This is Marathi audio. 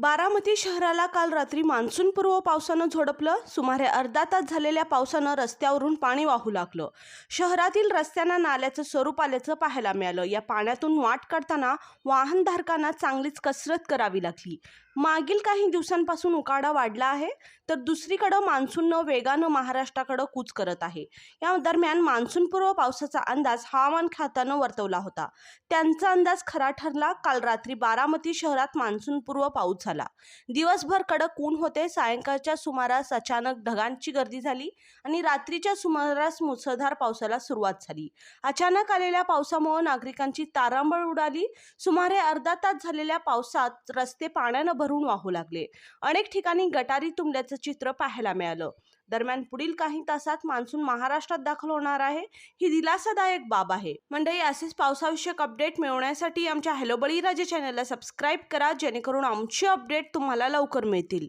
बारामती शहराला काल रात्री मान्सूनपूर्व पावसानं झोडपलं. सुमारे अर्धा तास झालेल्या पावसानं रस्त्यावरून पाणी वाहू लागलं. शहरातील रस्त्यांना नाल्याचं स्वरूप आल्याचं पाहायला मिळालं. या पाण्यातून वाट काढताना वाहनधारकांना चांगलीच कसरत करावी लागली. मागील काही दिवसांपासून उकाडा वाढला आहे तर दुसरीकडं मान्सूननं वेगानं महाराष्ट्राकडं कूच करत आहे. या दरम्यान मान्सूनपूर्व पावसाचा अंदाज हवामान खात्यानं वर्तवला होता. त्यांचा अंदाज खरा ठरला. काल रात्री बारामती शहरात मान्सूनपूर्व पाऊस झाला. दिवसभर कडक ऊन होते. सायंकाळच्या सुमारास अचानक ढगांची गर्दी झाली आणि रात्रीच्या सुमारास मुसळधार पावसाला सुरुवात झाली. अचानक आलेल्या पावसामुळे नागरिकांची तारांबळ उडाली. सुमारे अर्धा तास झालेल्या पावसात रस्ते पाण्यानं भरून वाहू लागले. अनेक ठिकाणी गटारी तुंबल्याचं चित्र पाहायला मिळालं. दरम्यान पुढील काही तासात मान्सून महाराष्ट्रात दाखल होणार आहे. ही दिलासादायक बाब आहे. मंडळी असेच पावसाविषयक अपडेट मिळवण्यासाठी आमच्या हॅलो बळीराजे चॅनलला सबस्क्राईब करा जेणेकरून आमची अपडेट तुम्हाला लवकर मिळतील.